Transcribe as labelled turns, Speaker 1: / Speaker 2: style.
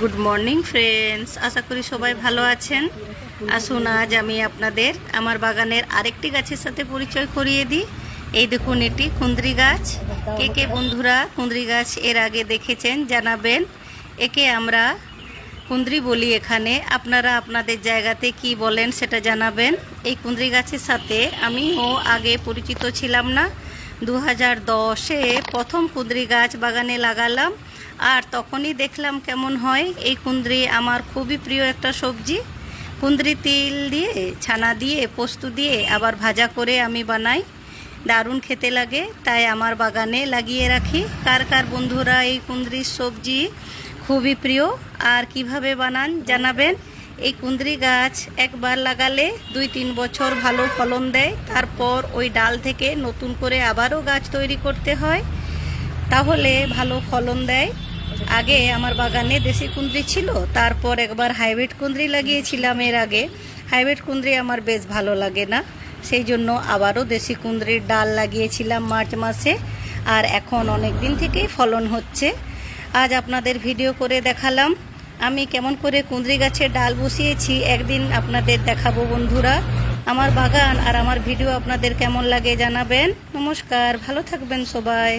Speaker 1: Good morning friends আশা করি সবাই ভালো আছেন। আসুন আজ আমি আপনাদের আমার বাগানের আরেকটি গাছের সাথে পরিচয় করিয়ে দিই। এই দেখুন এটি কুন্দ্রি গাছ। কে কে বন্ধুরা কুন্দ্রি গাছ এর আগে দেখেছেন, জানাবেন। একে আমরা কুন্দ্রি বলি এখানে। আপনারা আপনাদের জায়গাতে কি বলেন সেটা জানাবেন। এই কুন্দ্রি গাছের সাথে আমিও আগে পরিচিত ছিলাম না। দু হাজার দশে প্রথম কুঁদরি গাছ বাগানে লাগালাম। আর তখনই দেখলাম কেমন হয়। এই কুঁদরি আমার খুবই প্রিয় একটা সবজি। কুঁদরি তিল দিয়ে, ছানা দিয়ে, পোস্ত দিয়ে আবার ভাজা করে আমি বানাই। দারুণ খেতে লাগে, তাই আমার বাগানে লাগিয়ে রাখি। কার কার বন্ধুরা এই কুঁদরির সবজি খুবই প্রিয় আর কীভাবে বানান জানাবেন। এই কুঁদরি গাছ একবার লাগালে দুই তিন বছর ভালো ফলন দেয়। তারপর ওই ডাল থেকে নতুন করে আবারও গাছ তৈরি করতে হয়। তাহলে ভালো ফলন দেয়। আগে আমার বাগানে দেশি কুঁদরি ছিল, তারপর একবার হাইব্রিড কুঁদরি লাগিয়েছিলাম এর আগে। হাইব্রিড কুঁদরি আমার বেশ ভালো লাগে না, সেই জন্য আবারও দেশি কুঁদরির ডাল লাগিয়েছিলাম মার্চ মাসে, আর এখন অনেক দিন থেকেই ফলন হচ্ছে। আজ আপনাদের ভিডিও করে দেখালাম, আমি কেমন করে কুঁদরি গাছের ডাল বসিয়েছি একদিন আপনাদের দেখাবো বন্ধুরা। আমার বাগান আর আমার ভিডিও আপনাদের কেমন লাগে জানাবেন। নমস্কার, ভালো থাকবেন সবাই।